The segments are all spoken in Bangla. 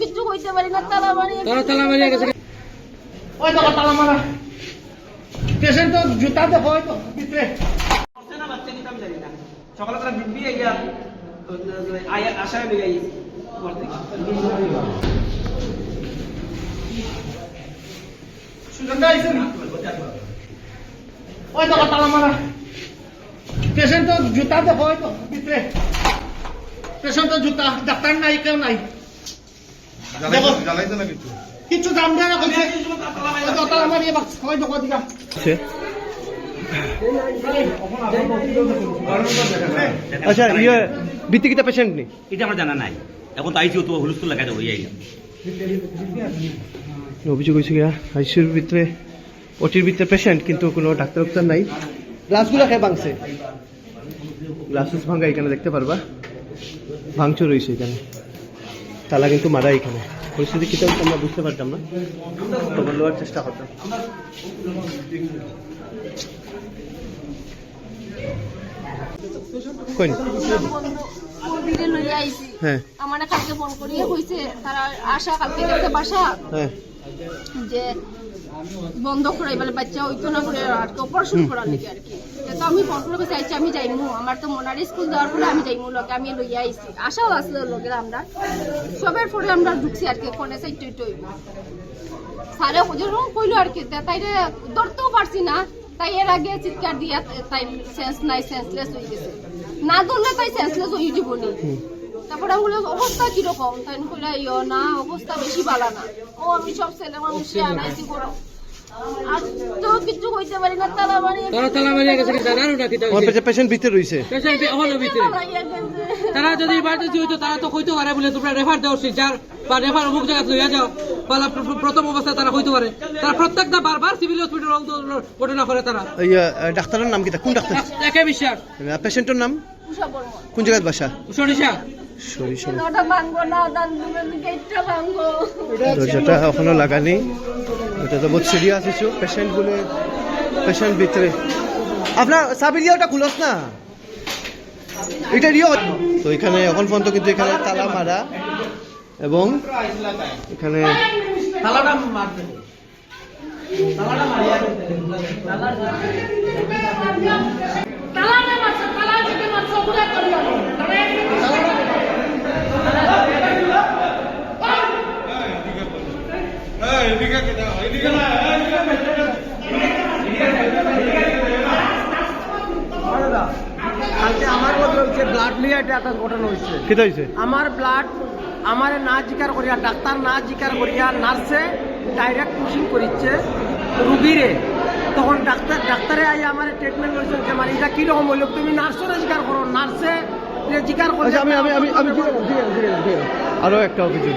কিছু কইতে পারি না তারা মানে তারা তালা মারিয়া গেছে। ওই দেখো তালা মারা। পেশেন্ট তো জুতা দেখো ওই তো ভিতরে। সকালে তারা বিবি গিয়া আয়া আশায় বেরিয়ে গেছে। ঘর আইছে না ওই দেখো তালা মারা। পেশেন্ট তো জুতা দেখো তো ভিতরে। পেশেন্ট তো জুতা ডাক্তার নাই কেউ নাই। না কিছু কিছু দাম দেয় না কইছে ওই তো তালা মারিয়ে বাক্স ওই দেখো দিকা আচ্ছা ইয়ে ভিত্তিকিতা পেশেন্ট নেই এটা আমার জানা নাই। এখন তো আইসি তো হুলস্থুল লাগাই দেবো এই অভিযোগ হয়েছে গিয়া আইসিউর ভিতরে ওটির ভিতরে পেশেন্ট কিন্তু কোনো ডাক্তার ডাক্তার নাই। গ্লাসগুলো খেয়ে ভাঙছে? গ্লাসেস ভাঙা এখানে দেখতে পারবা। ভাঙচুর রয়েছে এখানে। তালা কিন্তু মারা এখানে। পরিস্থিতি কি চলছে আমরা বুঝতে পারতাম না। খবর চেষ্টা করতাম। হ্যাঁ। আমার কালকে ফোন করিয়ে কইছে তারা আশা কালকে বাসা। হ্যাঁ। যে বন্ধ করে এবার বাচ্চা হইতো না করে আর কি অপারেশন করার নাকি আর কি। তো আমি ফোন করে আচ্ছা আমি যাইমু। আমার তো মনারি স্কুল যাওয়ার পরে আমি যাইমু লগে আমি লইয়া আইছি। আশাও আসলো লগে আমরা। সবের পরে আমরা ঢুকছি আর কি ফোনে টইট হইব। স্যারে যেরকম কইলো আর কি তা তাইরে ধরতেও পারছি না। তাই এর আগে চিৎকার দিয়া তাই সেন্স নাই সেন্সলেস হয়ে গেছে। না ধরলে তাই সেন্সলেস হয়ে যাবনি তারপরে আমি বললাম অবস্থা কীরকম? তাই কইলা ইয়ো না অবস্থা বেশি ভালো না। ও আমি সব ছেলে মানুষকে আনাইছি করো আর তো কিছু কইতে পারি না তারা তারা তালা মারিয়া গেছে জানারও না কিতা আমার পেশেন্ট ভিতরে রয়েছে পেশেন্ট হলো ভিতরে। তারা যদি ইমার্জেন্সি হইতো তারা তো কইতে পারে বলে তোমরা রেফার দাও যার বা রেফার অমুক জায়গা লইয়া যাও। বা প্র- প্র- প্রথম অবস্থায় তারা কইতে পারে। তারা প্রত্যেকটা বারবার সিভিল হসপিটাল ঘটনা করে তারা। ডাক্তারের নাম কিটা কোন ডাক্তার? একে বিশ্বাস। পেশেন্টের নাম? কোন জায়গায় বাসা? সরিষা সরিষা দরজাটা এখনও লাগানি এটা তো বহুত সিরিয়াস ইস্যু পেশেন্ট বলে পেশেন্ট ভিতরে। আপনার সাবিরিয়া ওটা খুলস না? এটা রিও তো এখানে এখন পর্যন্ত কিন্তু এখানে তালা মারা এবং এখানে তালাটা মারতে তালাটা মারিয়া তালা মারছে তালা থেকে মারছে ওগুলা করিও কালকে আমার হচ্ছে ব্লাড নিয়ে এটা একটা ঘটনা হয়েছে। কেটে হয়েছে? আমার ব্লাড আমার না জিকার করিয়া ডাক্তার না জিকার করিয়া নার্সে ডাইরেক্ট পুশিং করিচ্ছে রুগীরে। তখন ডাক্তার ডাক্তারে আই আমার ট্রিটমেন্ট করেছেন যে মানে এটা কীরকম হইল? তুমি নার্সরে জিকার করো নার্সে জিকার করলে আচ্ছা আমি আমি আমি আমি ঠিক আছে, ঠিক আছে, ঠিক আছে, ঠিক আছে। আরও একটা অভিযোগ।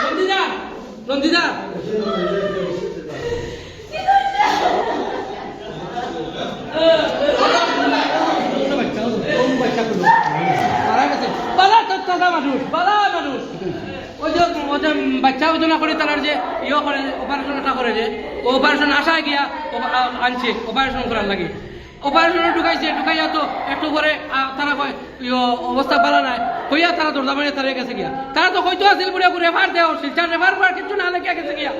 রঞ্জিতা রঞ্জিতা মারা গেছে বালা তো দাদা মানুষ। বালা ওই যে যে বাচ্চা ওজনা করে তার যে ইয়ে করে অপারেশনটা করে যে অপারেশন আসায় গিয়া আনছে অপারেশন করার লাগে। অপারেশনে ঢুকাইছে ঢুকাইয়া তো একটু আ, তারা কয় অবস্থা ভালো নাই। কইয়া তারা দরজা মারিয়া তারা গেছে গিয়া। তারা তো কইতো বুড়ে রেফার দেওয়া তার রেফার করার কিছু না লেগে গেছে গিয়া।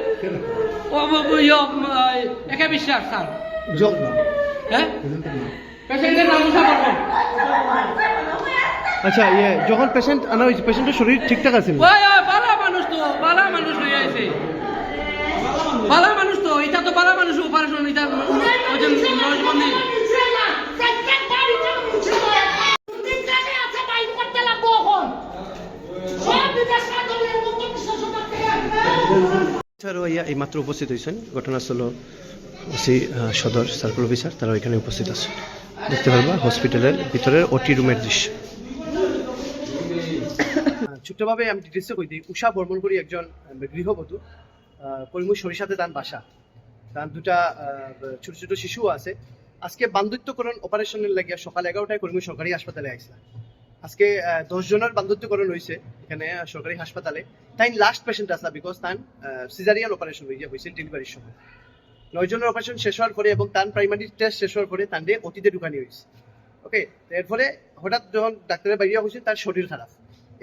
ও ও- ও- একে বিশ্বাস স্যার। হ্যাঁ? পেশেন্টের নাম পারব আচ্ছা ইয়ে যখন পেশেন্ট আনা হয়েছে পেশেন্টের শরীর ঠিকঠাক আছে নি? ওই ওই বালা মানুষ তো বালা মানুষ হয়ে আছে বালা মানুষ তো এটা মানুষ এইমাত্র উপস্থিত হয়েছেন। ঘটনাস্থল ওসি সদর সার্কুল অফিসার তারা এখানে উপস্থিত আছে দেখতে পারবা হসপিটালের ভিতরের ওটি রুমের দৃশ্য। ছোট্টভাবে আমি ডিটেলসে কই দিই। উষা বর্মন করি একজন গৃহবধূ করিমুর সরিষাতে তার বাসা। তার দুটা ছোট ছোট শিশুও আছে। আজকে বান্ধুত্বকরণ অপারেশনের লাগিয়া সকাল এগারোটায় করিমুর সরকারি হাসপাতালে আসলাম আজকে দশ জনের বান্ধুত্বকরণ হয়েছে এখানে সরকারি হাসপাতালে। তাই লাস্ট পেশেন্ট আসলা বিকজ তান সিজারিয়ান অপারেশন হয়ে হয়েছিল ডেলিভারির সময়। নয় জনের অপারেশন শেষ হওয়ার পরে এবং তার প্রাইমারি টেস্ট শেষ হওয়ার পরে তান্ডে অতীতে ঢুকানি হয়েছে ওকে এর ফলে হঠাৎ যখন ডাক্তারের বাইরে হয়েছে তার শরীর খারাপ।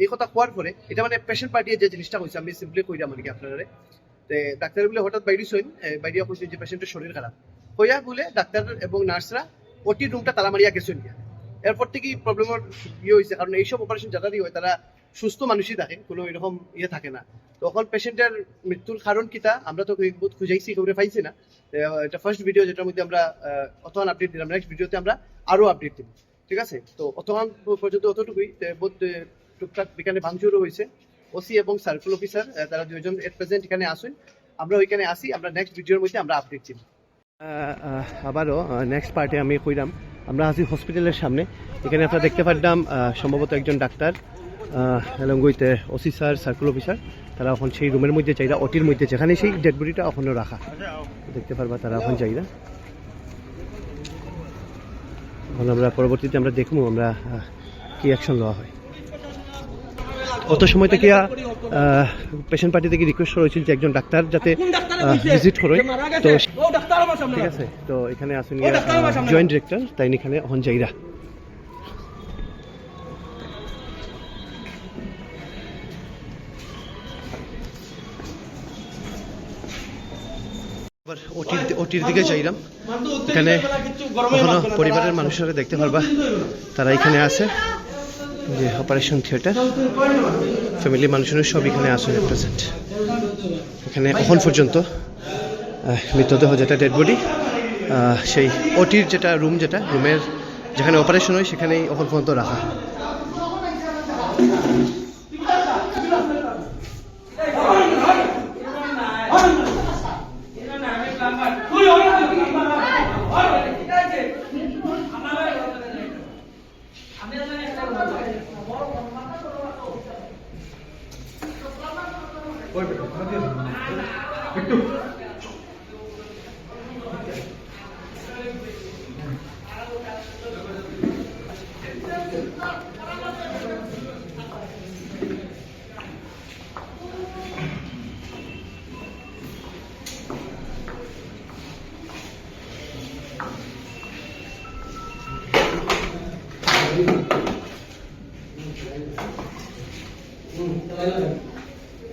এই কথা কোয়ার পরে, এটা মানে পেশেন্ট পার্টিয়ে যে জিনিসটা হয়েছে আমি সিম্পলি কইলাম আর কি আপনারা ডাক্তার বলে হঠাৎ বাইরে হইন বাইরে হয়েছে যে পেশেন্টের শরীর খারাপ। হইয়া বলে ডাক্তার এবং নার্সরা ওটি রুমটা তালা মারিয়া গেছেন এরপর থেকে প্রবলেমের ইয়ে হয়েছে কারণ এইসব অপারেশন যারারই হয়, তারা সুস্থ মানুষই থাকে, কোনো এরকম ইয়ে থাকে না। তখন পেশেন্টের মৃত্যুর কারণ কিতা আমরা তো খুঁজাইছি খবরে পাইছি না। এটা ফার্স্ট ভিডিও যেটার মধ্যে আমরা অতক্ষণ আপডেট দিলাম। নেক্সট ভিডিওতে আমরা আরও আপডেট দিব। ঠিক আছে? তো অতক্ষণ পর্যন্ত অতটুকুই। বহুত টুকটাক এখানে ভাঙচুরও হয়েছে ওসি এবং সার্কুল অফিসার তারা দুজন এট প্রেজেন্ট এখানে আসুন। আমরা ওইখানে আসি, আমরা নেক্সট ভিডিওর মধ্যে আমরা আপডেট দিব। আবারও নেক্সট পার্টে আমি কইলাম আমরা আছি হসপিটালের সামনে। এখানে আপনারা দেখতে পারলাম সম্ভবত একজন ডাক্তার হেলঙ্গুইতে ওসি স্যার সার্কুল অফিসার তারা এখন সেই রুমের মধ্যে চাইরা ওটির মধ্যে যেখানে সেই ডেড বডিটা এখনও রাখা। দেখতে পারবা তারা এখন চাইরা এখন আমরা পরবর্তীতে আমরা দেখব, আমরা কি অ্যাকশন লওয়া হয়। অত সময় থেকে পেশেন্ট পার্টি থেকে রিকোয়েস্ট করা হয়েছিল যে একজন ডাক্তার যাতে ভিজিট করে। তো ঠিক আছে তো এখানে আসেন। জয়েন্ট ডিরেক্টর তাই এখানে এখন যাইরা ওটির ওটির দিকে যাইলাম। এখানে পরিবারের মানুষেরা দেখতে পারবা তারা এখানে আছে। যে অপারেশন থিয়েটার ফ্যামিলি মানুষের সব এখানে আসেন প্রেজেন্ট এখানে এখন পর্যন্ত মৃতদেহ যেটা ডেড বডি সেই ওটির যেটা রুম যেটা রুমের যেখানে অপারেশন হয়, সেখানেই এখন পর্যন্ত রাখা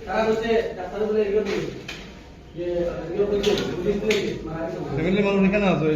তারা বলছে ডাক্তার বলে এগুলো যে এগুলো করছে ফ্যামিলি মানুষ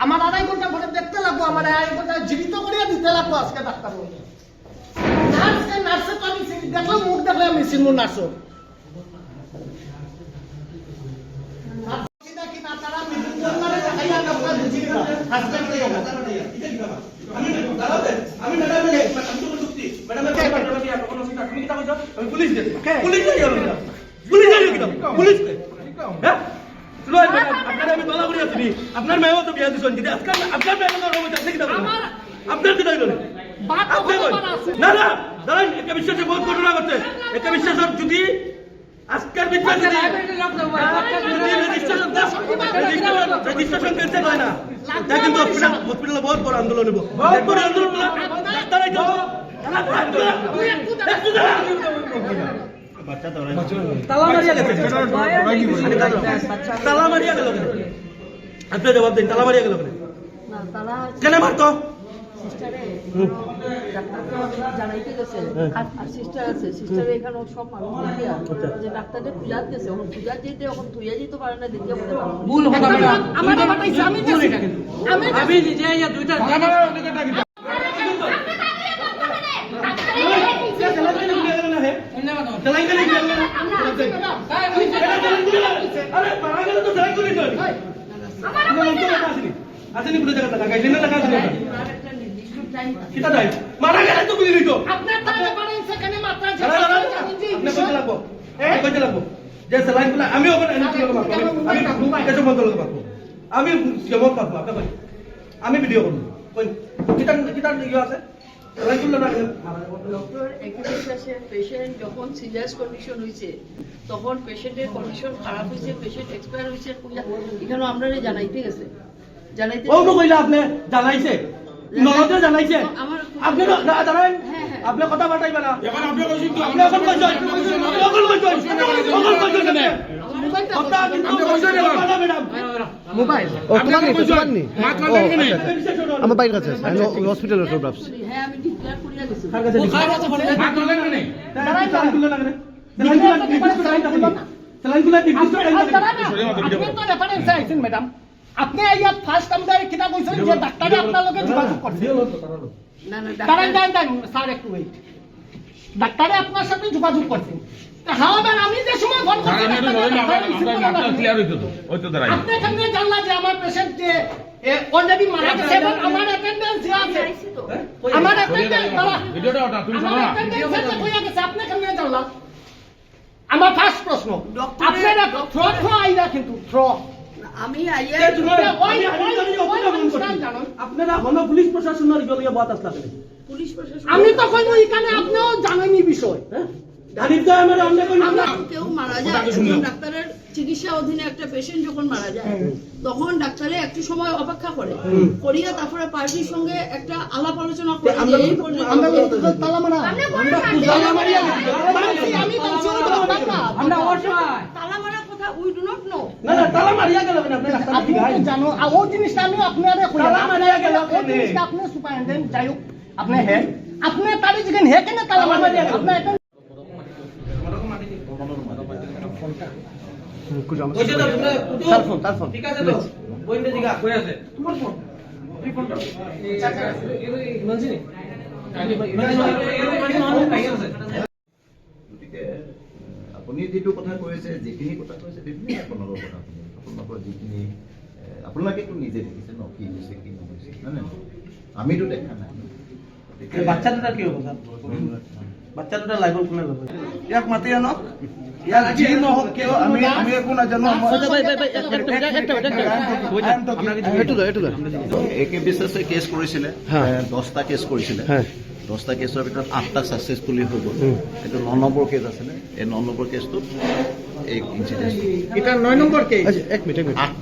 আমার আড়াই ঘণ্টা পরে দেখতে লাগবো আমার আড়াই ঘণ্টা জীবিত করিয়া দিতে লাগবো আজকে ডাক্তার নার্সকে নার্সে তো আমি দেখলাম মুখ দেখলে আমি নার্সও। পুলিশ পুলিশ পুলিশ আমি বলা করি আছি আপনার মেয়েও তো বিয়া দিছেন যদি আজকাল আপনার মেয়ে আমার রুমে আছে কিতা আপনার কিতা হইল বাদ তো আপনি কই? কতবার আছে? না না দাঁড়ান একটা বিশ্বাসে বহুত ঘটনা ঘটছে। একটা বিশ্বাসের যদি আজকের বিশ্বাস যদি যদি রেজিস্ট্রেশন রেজিস্ট্রেশন রেজিস্ট্রেশন ক্যান্সেল হয় না তা কিন্তু হসপিটালে বহুত বড় আন্দোলন বহুত বড় আন্দোলন তালা মারিয়া গেছে তালা মারিয়া গেল আপনি জবাব দিন তালা মারিয়া গেল কেন? কেন মারতো আর সিস্টার আছে সিস্টার এখানে সব মানুষ যে ডাক্তারটা পূজাত গেছে এখন পূজাত যেতে এখন তুইয়া যেতে পারে না দেখিয়া বলতে ভুল আমি নিজে দুইটা আসেনি পুরো জায়গা টাকা গাইলেন না আর একটা কিতা দাই মারা গেলে তো বুঝলি তো আপনার তাহলে পারেন সেখানে মাত্রা এই আপনি কইতে লাগবো? আপনি কইতে লাগবো? যে স্যালাইনগুলো আমি ওখানে এনে চলে পাবো আমি কেসব বন্ধ করতে পারব আমি জমক পাবো আপনি কই আমি ভিডিও করব। কই কিতা কিতা ইয়ে আছে? না যখন সিরিয়াস কন্ডিশন হয়েছে তখন পেশেন্টের কন্ডিশন খারাপ হয়েছে পেশেন্ট এক্সপায়ার হয়েছে এখানে আমরা জানাইতে গেছে। জানাইতে ও কইলা আপনি জানাইছে। নলতে জানাইছে। আমার- আপনি তো দা- দাঁড়ান হ্যাঁ, হ্যাঁ। আপনি কথা বাটাইবা না। এখন আপনি কইছেন তো আপনি এখন কইছেন। এখন কইছেন। এখন কইছেন কেন? কথা কিন্তু কইছেন না ম্যাডাম। মোবাইল। ও তোমার নেই তোমার নেই আচ্ছা, আচ্ছা। আমার বাইরের কাছে আছে। আমি হসপিটালের উপর ভাবছি হ্যাঁ আমি ডিক্লেয়ার করিয়া গেছি। কার কাছে স্যালাইনগুলো লাগে স্যালাইনগুলো নির্দিষ্ট টাইম থাকে স্যালাইনগুলো নির্দিষ্ট টাইম থাকে আপনি তো রেফারেন্স আইছেন ম্যাডাম। আপনি আইয়া ফার্স্ট আমরা কিটা কইছেন যে ডাক্তারে আপনার লগে যোগাযোগ করছে না না ডাক্তার দাঁড়ান দাঁড়ান স্যার একটু ওয়েট ডাক্তারে আপনার সাথে যোগাযোগ হাওয়াবেন আমি যে সময় ফোন করছি। আপনি কেমনে জানলা যে আমার পেশেন্ট যে অলরেডি মারা গেছে এবং আমার অ্যাটেন্ডেন্স যে আছে আমার অ্যাটেন্ডেন্স দাঁড়া আমার অ্যাটেন্ডেন্স আছে? কইয়া গেছে আপনি কেমনে জানলা। আমার ফার্স্ট প্রশ্ন। আপনারা থ্রো থ্রো আইরা কিন্তু থ্রো আমি আপনারা হলো পুলিশ প্রশাসনের গলিয়ে বাত আসলা আমি তো কইব আপনিও জানেনই বিষয় হ্যাঁ? গাড়ির তো আমার আমরা কই আমরা কেউ মারা যায় ডাক্তারের চিকিৎসা অধীনে একটা পেশেন্ট যখন মারা যায় তখন ডাক্তারে একটু সময় অপেক্ষা করে। করিয়া তারপরে পার্টির সঙ্গে একটা আলাপ আলোচনা করে যে এই পর্যায়ে- আমরা তালা মারা তালা মারিয়া আমি বলছি আমরা অসহায় তালা মারা কথা উই ডু নট নো না না তালা মারিয়া গেল কেন আপনি ডাক্তার আপনি জানো ও জিনিসটা আমি আপনারে কই তালা মারিয়া গেল জিনিসটা আপনি সুপারিনটেন্ডেন্ট যাই হোক। আপনি হে আপনি তারি জিগেন হে কেনে তালা মারিয়া গেল? আপনি ফোন ঠিক আছে তো বইন্দে জিগা কই আছে তোমার ফোন এই ফোনটা গতিকে আপুনি যিটো কথা কৈছে যিখিনি কথা কৈছে বিভিন্ন আপোনালোকৰ কথা আপোনালোকৰ যিখিনি এ, আপোনালোকেতো নিজে দেখিছে ন কি হৈছে কি নহৈছে হয় নে আমিতো দেখা নাই বাচ্চা দুটা কি হ'ব বাচ্চা দুটা লাইভ কোনে ল'ব ইয়াক মাতি আনক। ইয়াক যি নহওক কিয় আমি আমি একো নাজানো এইটো লয় এইটো লয়। এ কে বিশ্বাসে কেছ কৰিছিলে দহটা কেছ কৰিছিলে। দহটা কেছৰ ভিতৰত আঠটা ছাকচেছফুলি হৈ গ'ল। এইটো ন নম্বৰ কেছ আছিলে। এই ন নম্বৰ কেছটোত এই ইনচিডেণ্ট এটা নয় নম্বর কে আচ্ছা এক মিনিট এক মিনিট। আঠ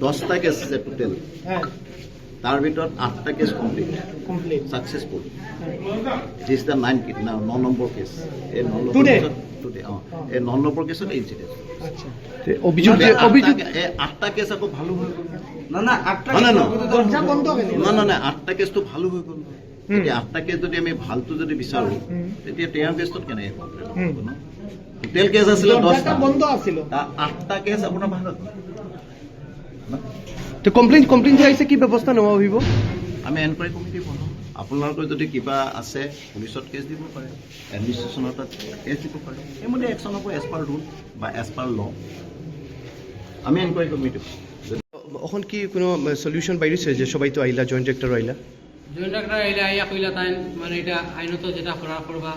দহটা আছে টোটেল তাৰ ভিতৰত আঠটা case complete complete successful this the nine ন নম্বৰ কেছ এই ন নম্বৰ? কেছত অঁ। এই ন নম্বৰ কেছত ইনচিডেণ্ট আচ্ছা। তে অভিযোগ যে অভিযোগ এই আঠটা কেছ আকৌ ভালো হৈ গ'ল না না আটটা নহয়, নহয়, দরজা বন্ধ কেন নহয় নহয় নহয় আঠটা কেছটো ভালো হৈ গ'ল। এতিয়া আঠটা কেছ যদি আমি ভালটো যদি বিচাৰোঁ তেতিয়া তেওঁৰ কেছটোত কেনেকৈ কমপ্লেইন। হ'ব ন? টোটেল কেছ আছিলে দহটা দরজাটা বন্ধ আছিল। তাৰ আঠটা কেছ আপোনাৰ ভালো তো কমপ্লেইন কমপ্লেইন যে কি ব্যৱস্থা নোহোৱা ভাবিব আমি এনকুৱাৰী কমিটি বনাওঁ আপোনালোকৰ যদি কিবা আছে পুলিচত কেছ দিব পাৰে এডমিনিষ্ট্ৰেশ্যনৰ তাত কেছ দিব পাৰে সেইমতে একশ্যন হ'ব এজ পাৰ ৰুল বা এজ পাৰ ল আমি এনকুৱাৰী কমিটি এখন কি কোনো সলিউশন বাইরেছে যে সবাই তো আইলা জয়েন্ট ডিরেক্টর আইলা জয়েন্ট ডাক্তার এলে আইয়া কইলা তাই মানে এটা আইনত যেটা করা করবা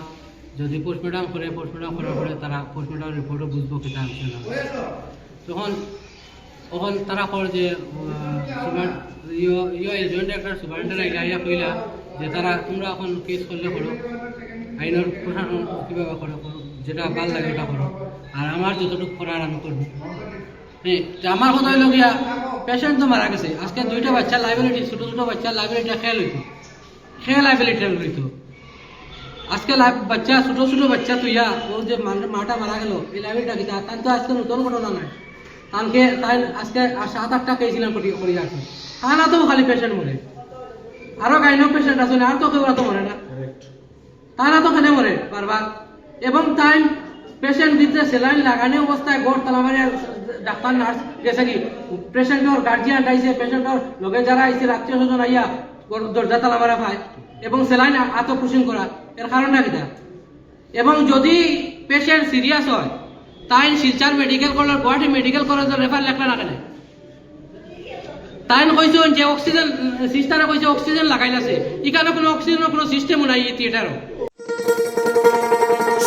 যদি পোস্টমর্টম করে পোস্টমর্টম করার পরে তারা পোস্টমর্টম রিপোর্টও বুঝব কেটা আছে না। তখন তখন তারা কর যে জয়েন্ট ডাক্তার সুপারিনটেন্ডেন্ট আইলা আইয়া কইলা যে তারা তোমরা এখন কেস করলে করো আইনের প্রশাসন কীভাবে করো যেটা ভালো লাগে ওটা করো। আর আমার যতটুকু করার আমি করব। হ্যাঁ, আমার কথা হইল গিয়া পেশেন্ট তো মারা গেছে। আজকে দুইটা বাচ্চা লাইবিলিটি ছোট ছোট বাচ্চা লাইবিলিটিটা খেয়াল হইতো। খেয়াল লাইবিলিটি হইতো। আজকে লাইভ- বাচ্চা ছোট ছোট বাচ্চা তুইয়া ও যে মান- মাটা মারা গেল এই লাইবিলিটিটা কিতা তার তো আজকে নতুন ঘটনা নাই তানকে তাই আজকে আর সাত আটটা কেছিলাম করি করি আছে তা না তো খালি পেশেন্ট মরে আরও গাইনো পেশেন্ট আছে না আর তো কেউ তো মরে না তারা তো কেন মরে বারবার এবং তাই পেশেন্ট দিতে স্যালাইন লাগানো অবস্থায় গড় তালামারে ডাক্তার নার্স গেছে কি পেশেন্টর গার্জিয়ান আইছে পেশেন্টর লগে যারা আইছে আত্মীয় স্বজন আইয়া গড় দরজা তালা মারা পায় এবং স্যালাইন আত পুশিং করা, এর কারণটা কিটা এবং যদি পেশেন্ট সিরিয়াস হয়, তাই Silchar medical college Guwahati medical কলেজের রেফার লেখা না কেন তাই কইছেন যে অক্সিজেন সিস্টারে কইছে অক্সিজেন লাগাইলাছে এখানে কোনো অক্সিজেনের কোনো সিস্টেমও নাই এই থিয়েটারও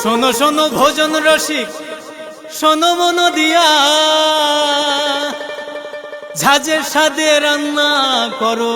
শোনো শোনো, ভোজন রসিক, শোনো মন দিয়া। ঝাঁঝের সাদে রান্না করো।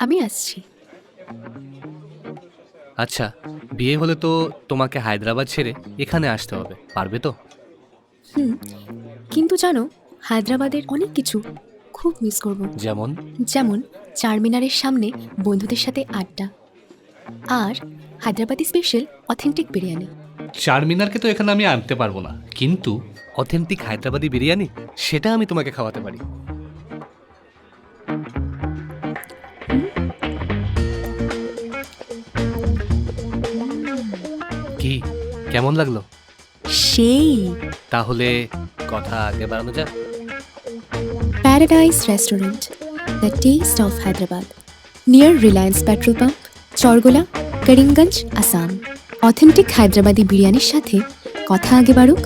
আমি আসছি। আচ্ছা বিয়ে হলে তো তোমাকে হায়দ্রাবাদ ছেড়ে এখানে আসতে হবে পারবে তো? হুম কিন্তু জানো হায়দ্রাবাদের অনেক কিছু খুব মিস করব। যেমন? যেমন চারমিনারের সামনে বন্ধুদের সাথে আড্ডা। আর হায়দ্রাবাদি স্পেশাল অথেন্টিক বিরিয়ানি। চারমিনারকে তো এখানে আমি আনতে পারব না কিন্তু অথেন্টিক হায়দ্রাবাদি বিরিয়ানি সেটা আমি তোমাকে খাওয়াতে পারি। কেমন লাগল? সেই। তাহলে কথা আগে বাড়ানো যাক। Paradise restaurant the taste of Hyderabad near Reliance petrol pump Chargola Karimganj Assam authentic Hyderabadi বিরিয়ানির সাথে কথা আগে বাড়ুক।